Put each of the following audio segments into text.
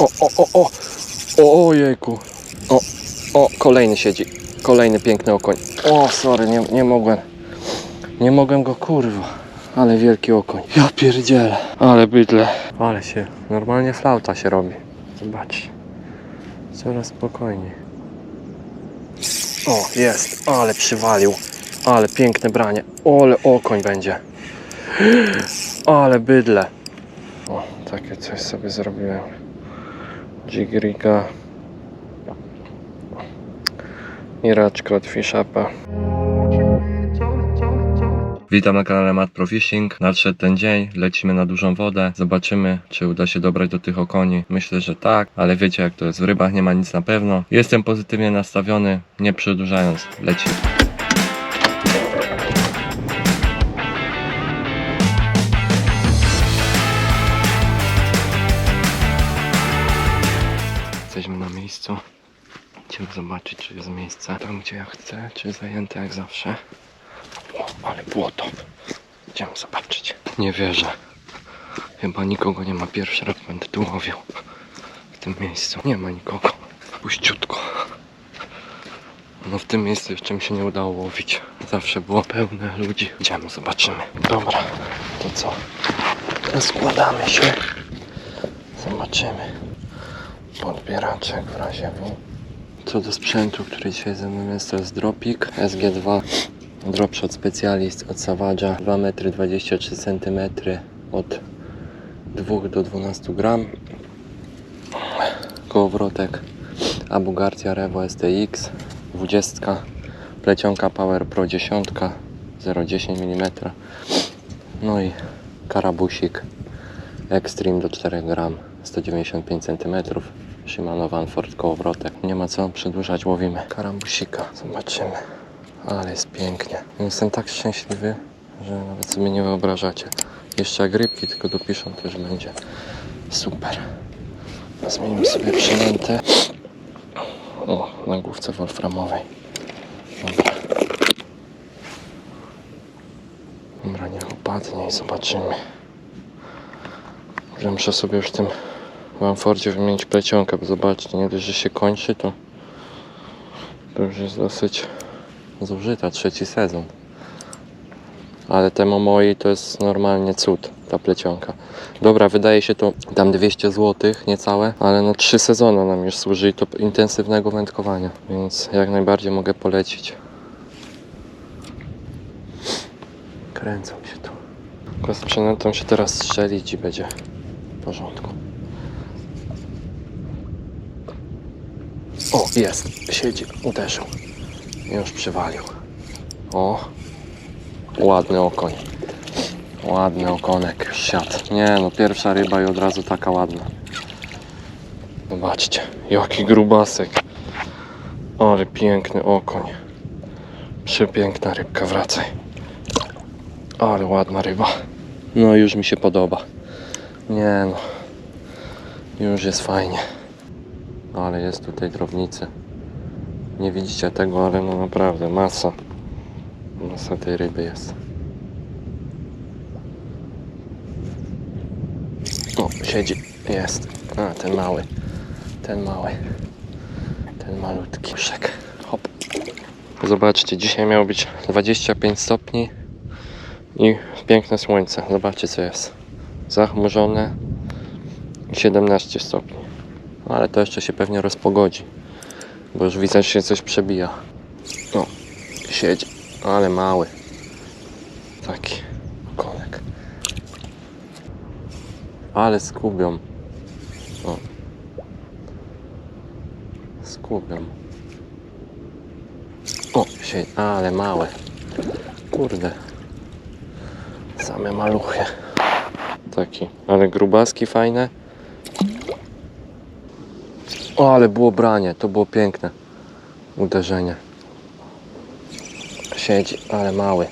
O, o, o, o! O, ojejku. O, o, kolejny siedzi. Kolejny piękny okoń. O, sorry, nie, nie mogłem. Nie mogłem go, kurwa. Ale wielki okoń. Ja pierdzielę. Ale bydle. Ale się, normalnie flauta się robi. Zobaczcie. Coraz spokojniej. O, jest. Ale przywalił. Ale piękne branie. Ale okoń będzie. Ale bydle. O, takie coś sobie zrobiłem. Jigrika. I raczka od Fishapa. Witam na kanale Mat Pro Fishing. Nadszedł ten dzień, lecimy na dużą wodę. Zobaczymy, czy uda się dobrać do tych okoni. Myślę, że tak, ale wiecie jak to jest. W rybach nie ma nic na pewno. Jestem pozytywnie nastawiony, nie przedłużając. Lecimy. Zobaczyć, czy jest miejsce tam, gdzie ja chcę, czy zajęte jak zawsze. O, ale błoto. Idziemy zobaczyć. Nie wierzę. Chyba nikogo nie ma. Pierwszy raz będę tu łowił. W tym miejscu. Nie ma nikogo. Puściutko. No w tym miejscu jeszcze mi się nie udało łowić. Zawsze było pełne ludzi. Idziemy, zobaczymy. Dobra, to co? Składamy się. Zobaczymy. Podbieraczek w razie W. Co do sprzętu, który dzisiaj ze mną jest, to jest Dropik SG2 Dropshot Specialist od Savage'a 2,23 cm od 2 do 12 gram. Kołowrotek Abu Garcia Revo STX 20 plecionka Power Pro 10 0,10 mm no i karabusik Extreme do 4 gram 195 cm Shimano Vanford kołowrotek nie ma co przedłużać, łowimy karambusika zobaczymy ale jest pięknie. Jestem tak szczęśliwy, że nawet sobie nie wyobrażacie. Jeszcze jak rybki tylko dopiszą, to już będzie super. Zmienimy sobie przynętę. O, na główce wolframowej. Dobra. Dobra, niech opadnie i zobaczymy. Muszę sobie już w tym Wanfordzie wymienić plecionkę, bo zobaczcie, nie dość, że się kończy, to to już jest dosyć zużyta, trzeci sezon. Ale te Momoi to jest normalnie cud, ta plecionka. Dobra, wydaje się to tam 200 zł, niecałe, ale no trzy sezony nam już służy i to intensywnego wędkowania, więc jak najbardziej mogę polecić. Kręcą się tu. Tylko z się teraz strzelić i będzie w porządku. O, jest, siedzi, uderzył. Już przywalił. O, ładny okoń. Ładny okonek siadł. Nie no, pierwsza ryba i od razu taka ładna. Zobaczcie, jaki grubasek. Ale piękny okoń. Przepiękna rybka, wracaj. Ale ładna ryba. No już mi się podoba. Nie no. Już jest fajnie. Ale jest tutaj drobnicy. Nie widzicie tego, ale no naprawdę masa. Masa tej ryby jest. O, siedzi. Jest. A, ten mały. Ten mały. Ten malutki. Szek. Hop. Zobaczcie, dzisiaj miało być 25 stopni i piękne słońce. Zobaczcie co jest. Zachmurzone i 17 stopni. No, ale to jeszcze się pewnie rozpogodzi. Bo już widzę, że się coś przebija. O, siedzi. Ale mały. Taki kolek. Ale skubią. O. Skubią. O, siedzi. Ale małe. Kurde. Same maluchy. Taki. Ale grubaski fajne. O, ale było branie, to było piękne. Uderzenie. Siedzi, ale mały.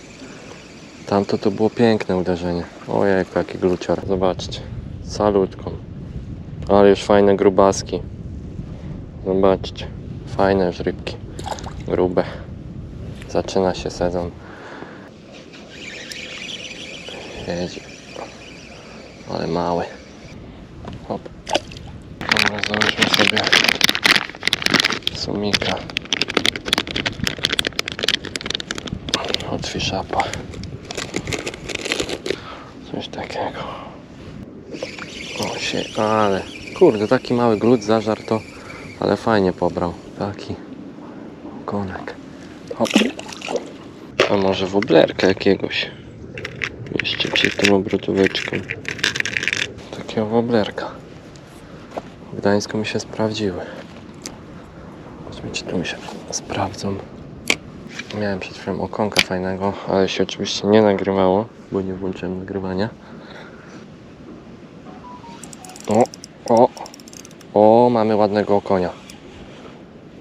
Tamto to było piękne uderzenie. Ojej, jaki glucior. Zobaczcie. Salutką. Ale już fajne grubaski. Zobaczcie. Fajne już rybki. Grube. Zaczyna się sezon. Siedzi. Ale mały. Hop. Dobra, załóżmy sobie sumika od. Coś takiego. O się, ale kurde, taki mały glut zażar to, ale fajnie pobrał. Taki konek. Hop. A może woblerka jakiegoś. Jeszcze przed tym obrotóweczką. Takiego woblerka. Gdańsku mi się sprawdziły. Zobaczmy, tu mi się sprawdzą. Miałem przed chwilą okonka fajnego, ale się oczywiście nie nagrywało, bo nie włączyłem nagrywania. O, o, o, mamy ładnego okonia.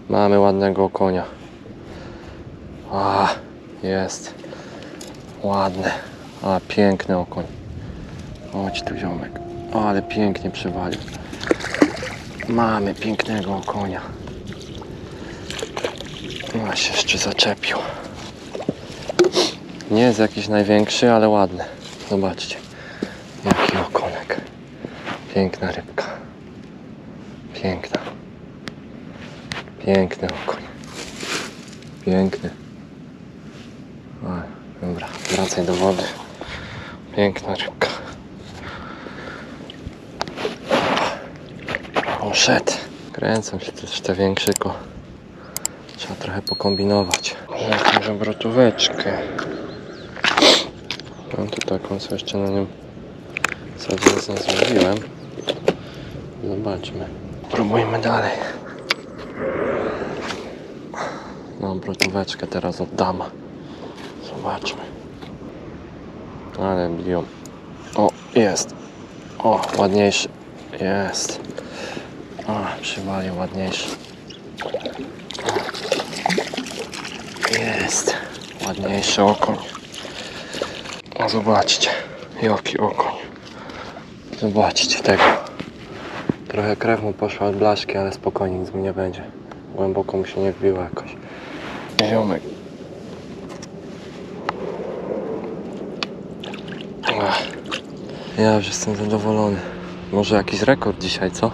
Mamy ładnego konia. A, jest. Ładny. A, piękny okoń. Chodź tu ziomek. O, ale pięknie przywalił. Mamy pięknego konia. A się jeszcze zaczepił. Nie jest jakiś największy, ale ładny. Zobaczcie. Jaki okonek. Piękna rybka. Piękna. Piękny okoń. Piękny. A, dobra, wracaj do wody. Piękna rybka. Poszedł. Kręcą się też te większe ko. Trzeba trochę pokombinować. Jakąś obrotóweczkę. Mam tu taką, co jeszcze na nią sobie zazwoliłem. Zobaczmy. Próbujmy dalej. Mam obrotóweczkę teraz od dama. Zobaczmy. Ale biją. O, jest. O, ładniejszy. Jest. O, przywalił ładniejszy. Jest. Ładniejszy okoń. O, zobaczcie. Jaki okoń. Zobaczcie tego. Trochę krew mu poszła od blaszki, ale spokojnie, nic mu nie będzie. Głęboko mu się nie wbiło jakoś. Ziomek. Ja już jestem zadowolony. Może jakiś rekord dzisiaj, co?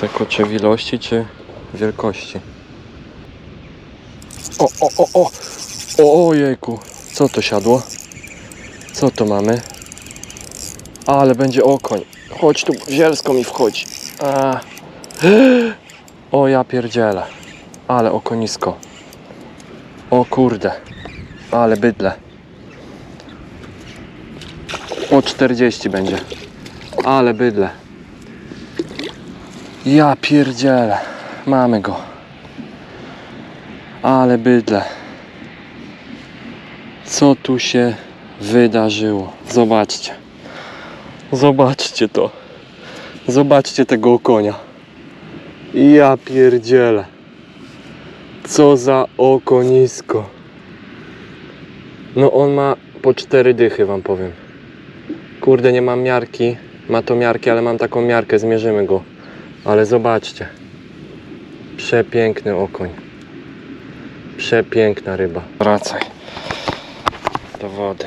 Tylko czy w ilości, czy wielkości? O, o, o, o! O, ojejku! Co to siadło? Co to mamy? Ale będzie okoń. Chodź tu, zielsko mi wchodzi. A. O ja pierdzielę. Ale okonisko. O kurde. Ale bydle. O 40 będzie. Ale bydle. Ja pierdzielę. Mamy go. Ale bydle. Co tu się wydarzyło? Zobaczcie. Zobaczcie to. Zobaczcie tego konia. Ja pierdzielę. Co za okonisko. No on ma po cztery dychy wam powiem. Kurde nie mam miarki. Ma to miarki, ale mam taką miarkę, zmierzymy go. Ale zobaczcie. Przepiękny okoń. Przepiękna ryba. Wracaj. Do wody.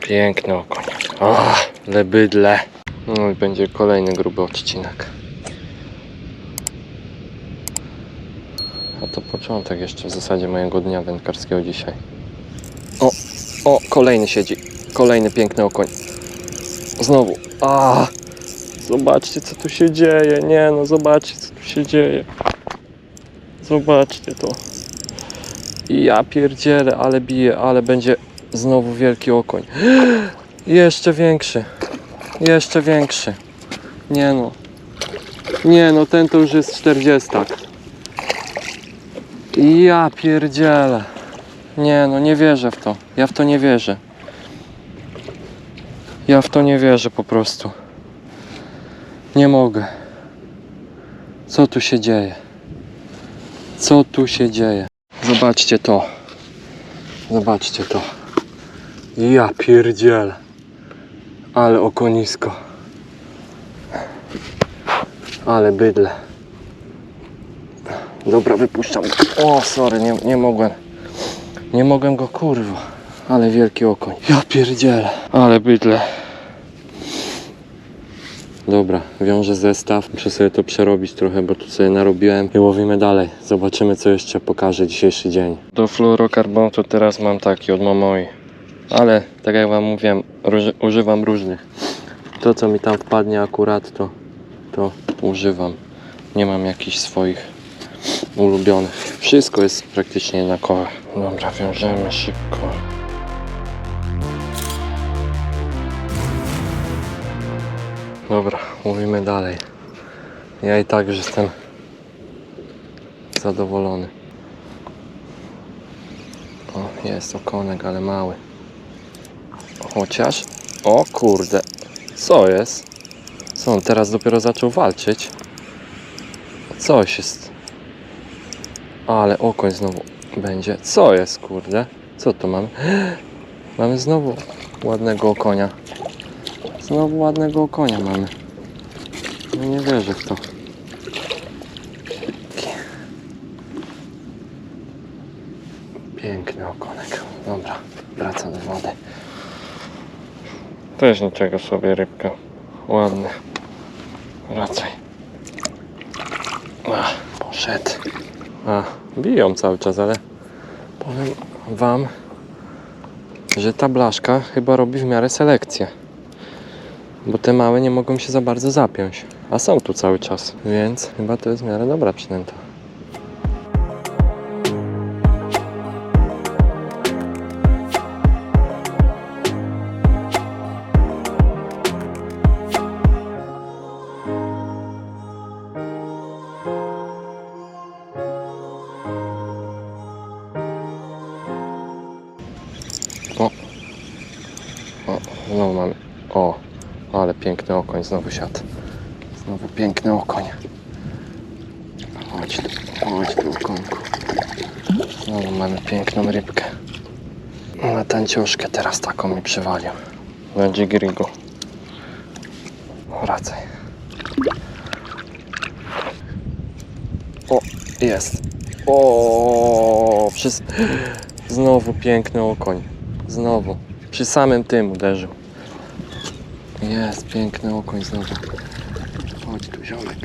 Piękny okoń. O, bydle. No i będzie kolejny gruby odcinek. A to początek jeszcze w zasadzie mojego dnia wędkarskiego dzisiaj. O, o, kolejny siedzi. Kolejny piękny okoń. Znowu. A, zobaczcie co tu się dzieje. Nie no, zobaczcie co tu się dzieje. Zobaczcie to. I ja pierdzielę, ale bije, ale będzie znowu wielki okoń. Jeszcze większy. Jeszcze większy. Nie no. Nie no, ten to już jest 40. Ja pierdzielę. Nie no, nie wierzę w to. Ja w to nie wierzę. Ja w to nie wierzę po prostu. Nie mogę. Co tu się dzieje? Co tu się dzieje? Zobaczcie to. Zobaczcie to. Ja pierdzielę. Ale okonisko. Ale bydle. Dobra, wypuszczam. O, sorry, nie, nie mogłem. Nie mogłem go, kurwa. Ale wielki okoń. Ja pierdzielę. Ale bydle. Dobra, wiążę zestaw. Muszę sobie to przerobić trochę, bo tu sobie narobiłem i łowimy dalej. Zobaczymy, co jeszcze pokaże dzisiejszy dzień. Do fluorokarbonatu teraz mam taki od Momoi. Ale, tak jak wam mówiłem, używam różnych. To, co mi tam wpadnie akurat, to, to używam. Nie mam jakichś swoich ulubionych. Wszystko jest praktycznie jednakowe. Dobra, wiążemy szybko. Dobra, mówimy dalej. Ja i tak już jestem zadowolony. O, jest okonek, ale mały. Chociaż, o kurde, co jest? Co on teraz dopiero zaczął walczyć? Coś jest. Ale okoń znowu będzie. Co jest, kurde? Co to mamy? Mamy znowu ładnego okonia. Znowu ładnego okonia mamy. No nie wierzę w to. Piękny okonek. Dobra, wraca do wody. Też niczego sobie rybka. Ładny. Wracaj. Ach, poszedł. A, biją cały czas, ale powiem wam, że ta blaszka chyba robi w miarę selekcję. Bo te małe nie mogą się za bardzo zapiąć. A są tu cały czas, więc chyba to jest w miarę dobra przynęta. Okoń znowu siadł. Znowu piękny okoń. Chodź tu, chodź tu okońku. Znowu mamy piękną rybkę. Na tańcioszkę teraz taką mi przywalił. Będzie grigo. Wracaj. O, jest. O, przez... Znowu piękny okoń. Znowu. Przy samym tym uderzył. Jest piękny okoń znowu. Chodź tu ziomek.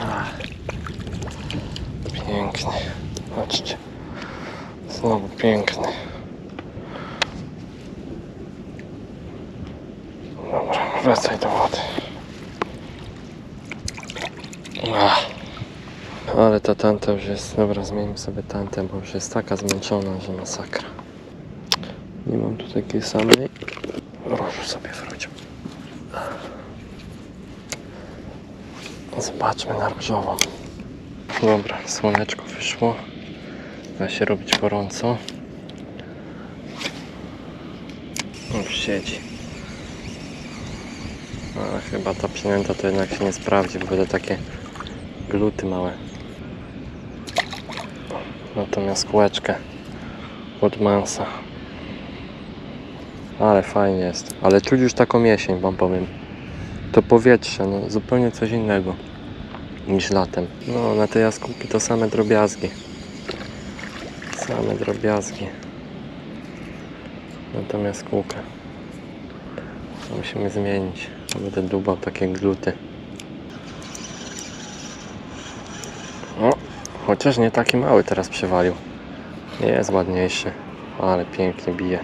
Ach. Piękny. Chodźcie. Znowu piękny. Dobra, wracaj do wody. Ach. Ale ta tanta już jest... Dobra, zmienimy sobie tantę, bo już jest taka zmęczona, że masakra. Nie mam tu takiej samej. Różu sobie wrócił. Zobaczmy na różową. Dobra, słoneczko wyszło. Da się robić gorąco. Już siedzi. Chyba ta przynęta to jednak się nie sprawdzi, bo będą takie gluty małe. Natomiast kółeczkę od mansa. Ale fajnie jest. Ale czuć już taką jesień, wam powiem. To powietrze, no zupełnie coś innego niż latem. No, na te jaskółki to same drobiazgi. Same drobiazgi. Natomiast kółkę. To musimy zmienić. To Będę dubał takie gluty. O, chociaż nie taki mały teraz przywalił. Jest ładniejszy, ale pięknie bije.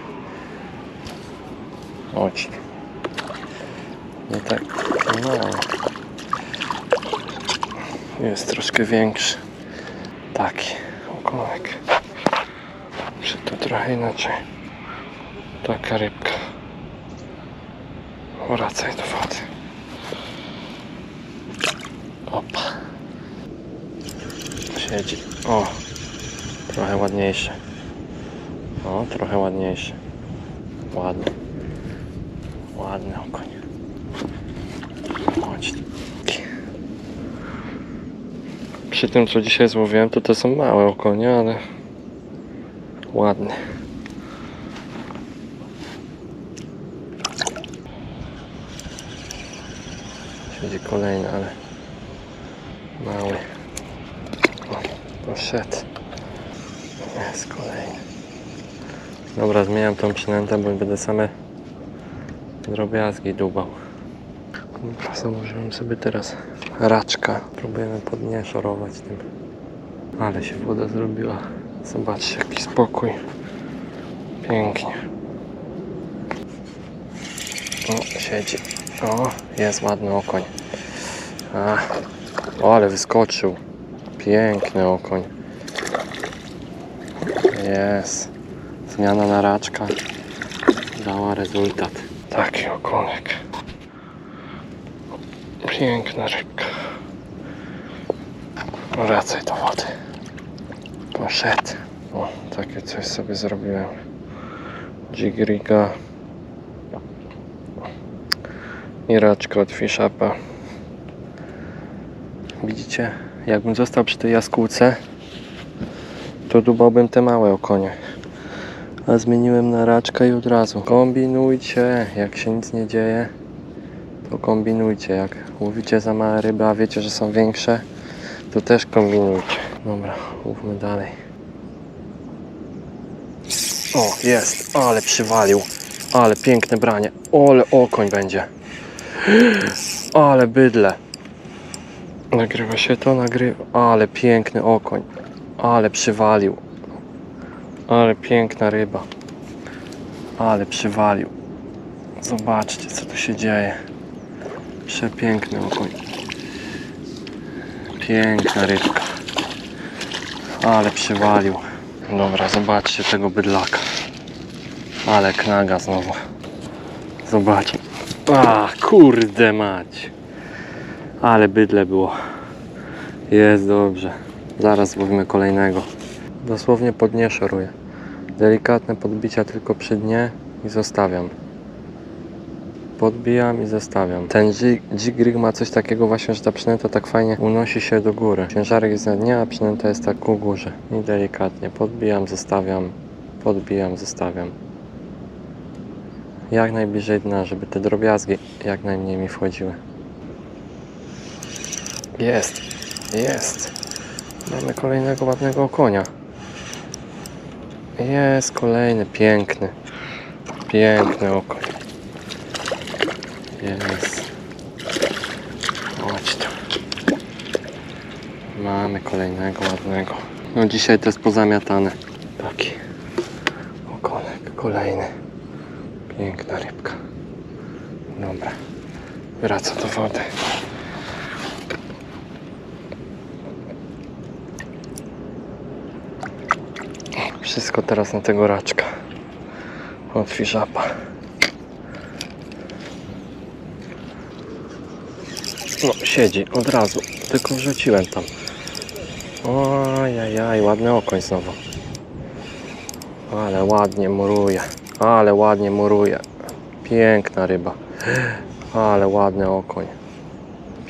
Chodź. Nie tak. No. Jest troszkę większy. Taki okonek. Czy to trochę inaczej? Taka rybka. Wracaj do wody. Opa. Siedzi. O. Trochę ładniejszy. O, trochę ładniejszy. Ładny. Ładny okoń. Przy tym, co dzisiaj złowiłem, to to są małe okonie, ale ładny. Siedzi kolejny, ale mały. O, poszedł. Jest kolejny. Dobra, zmieniam tą przynętę, bo będę same drobiazgi dubał. Założyłem sobie teraz raczka. Próbujemy pod nie szorować tym. Ale się woda zrobiła. Zobaczcie jaki spokój. Pięknie. O, siedzi. O, jest ładny okoń. A, o, ale wyskoczył. Piękny okoń. Jest. Zmiana na raczka dała rezultat. Taki okonek. Piękna rybka. Wracaj do wody. Poszedł. O, takie coś sobie zrobiłem. Jigriga. I raczka od Fishapa. Widzicie? Jakbym został przy tej jaskółce, to dubałbym te małe okonie. A zmieniłem na raczka i od razu. Kombinujcie, jak się nic nie dzieje, to kombinujcie. Jak łowicie za małe ryby, a wiecie, że są większe, to też kombinujcie. Dobra, łówmy dalej. O, jest, ale przywalił. Ale piękne branie. Ale okoń będzie. Ale bydle. Nagrywa się to, nagrywa. Ale piękny okoń. Ale przywalił. Ale piękna ryba. Ale przywalił. Zobaczcie, co tu się dzieje. Przepiękny okoń. Piękna rybka. Ale przywalił. Dobra, zobaczcie tego bydlaka. Ale knaga znowu. Zobaczmy. A, kurde mać. Ale bydle było. Jest dobrze. Zaraz złowimy kolejnego. Dosłownie pod dnie szoruję. Delikatne podbicia tylko przy dnie i zostawiam. Podbijam i zostawiam. Ten jig ma coś takiego właśnie, że ta przynęta tak fajnie unosi się do góry. Ciężarek jest na dnie, a przynęta jest tak ku górze. I delikatnie podbijam, zostawiam. Podbijam, zostawiam. Jak najbliżej dna, żeby te drobiazgi jak najmniej mi wchodziły. Jest, jest. Mamy kolejnego ładnego konia. Jest kolejny, piękny. Piękny okoń. Jest. Chodź tu. Mamy kolejnego ładnego. No dzisiaj to jest pozamiatane. Taki okonek kolejny. Piękna rybka. Dobra. Wraca do wody. Wszystko teraz na tego raczka. Fiszapa. No, siedzi od razu. Tylko wrzuciłem tam. Ojajaj, ładny okoń znowu. Ale ładnie muruje. Ale ładnie muruje. Piękna ryba. Ale ładny okoń.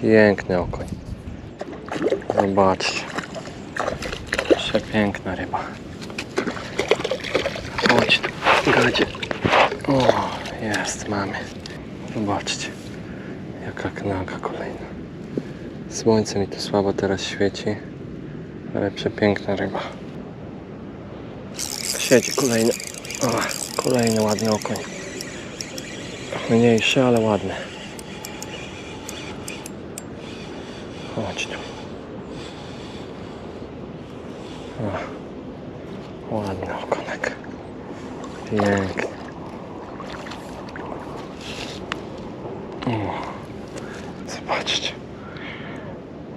Piękny okoń. Zobaczcie. Przepiękna ryba. Chodź tu, gadzie. O, jest, mamy. Zobaczcie. Jaka knaga. Słońce mi tu słabo teraz świeci. Ale przepiękna ryba. Siedzi kolejny. O, kolejny ładny okoń. Mniejszy, ale ładny. Chodź tu. O, ładny okonek. Piękny. O, zobaczcie.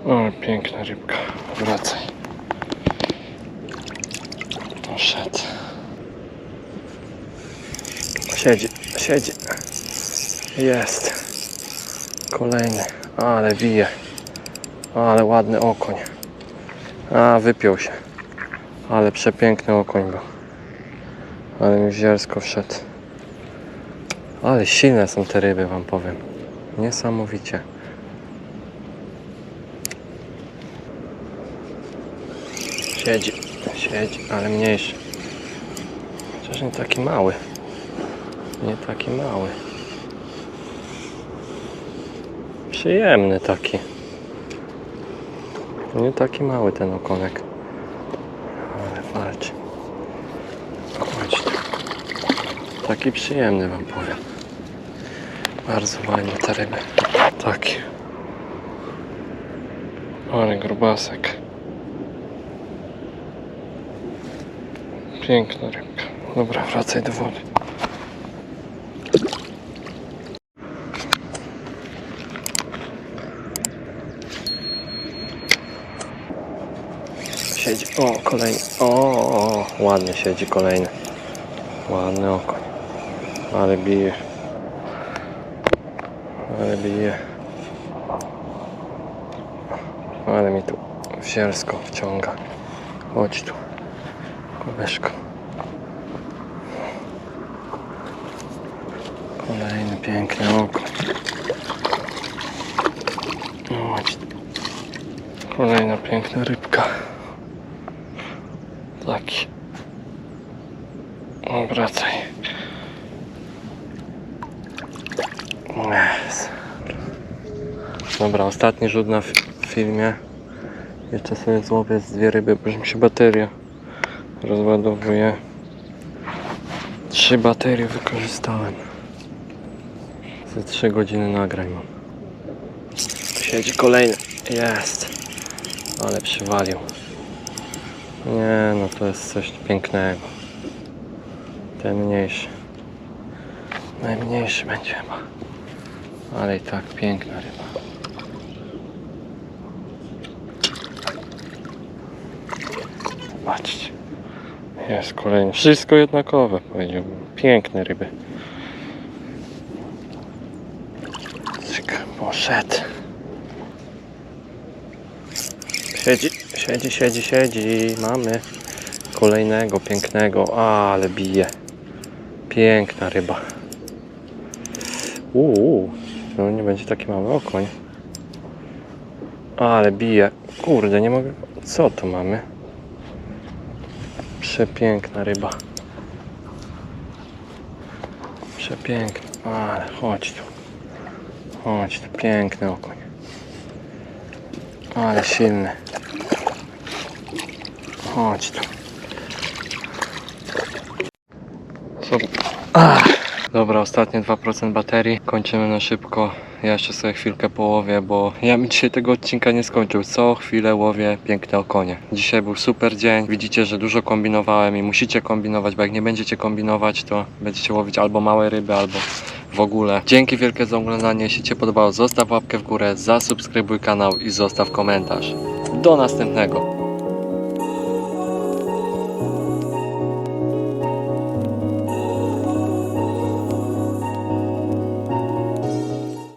O, piękna rybka. Wracaj. Poszedł. Siedzi, siedzi. Jest. Kolejny. Ale wije. Ale ładny okoń. A, wypiął się. Ale przepiękny okoń był. Ale mi zielsko wszedł. Ale silne są te ryby, wam powiem. Niesamowicie. Siedzi, siedzi, ale mniejszy. Chociaż nie taki mały. Nie taki mały. Przyjemny taki. Nie taki mały ten okonek. Ale walczy. Chodź. Taki przyjemny wam powiem. Bardzo ładnie te ryby. taki. Ale grubasek. Piękna rybka. Dobra, wracaj do wody. Siedzi. O, kolejny. O, o, ładnie siedzi kolejny. Ładny okoń. Ale bije. Ale bije. Ale mi tu wsielsko wciąga. Chodź tu. Koleżko. Kolejny piękny okoń. Chodź. Kolejna piękna rybka. Taki. O, wracaj. Yes. Dobra, ostatni rzut na fi- filmie. Jeszcze sobie złowię z dwie ryby, bo mi się bateria rozładowuje. Trzy baterie wykorzystałem. Ze trzy godziny nagrań mam. Siedzi kolejny. Jest. Ale przywalił. Nie, no to jest coś pięknego. Ten mniejszy. Najmniejszy będzie chyba. Ale i tak piękna ryba. Zobaczcie. Jest kolejny. Wszystko jednakowe powiedziałbym. Piękne ryby. Cyk, poszedł. Siedzi, siedzi, siedzi, siedzi. Mamy kolejnego pięknego. Ale bije. Piękna ryba. Uuu, no nie będzie taki mały okoń. Ale bije. Kurde, nie mogę. Co tu mamy? Przepiękna ryba. Przepiękna. Ale chodź tu. Chodź tu, piękny okoń. Ale silny. Chodź tu. Co? Ach. Dobra, ostatnie 2% baterii. Kończymy na szybko. Ja jeszcze sobie chwilkę połowię, bo ja bym dzisiaj tego odcinka nie skończył. Co chwilę łowię piękne okonie. Dzisiaj był super dzień. Widzicie, że dużo kombinowałem i musicie kombinować, bo jak nie będziecie kombinować, to będziecie łowić albo małe ryby, albo w ogóle. Dzięki wielkie za oglądanie. Jeśli Cię podobało, zostaw łapkę w górę, zasubskrybuj kanał i zostaw komentarz. Do następnego.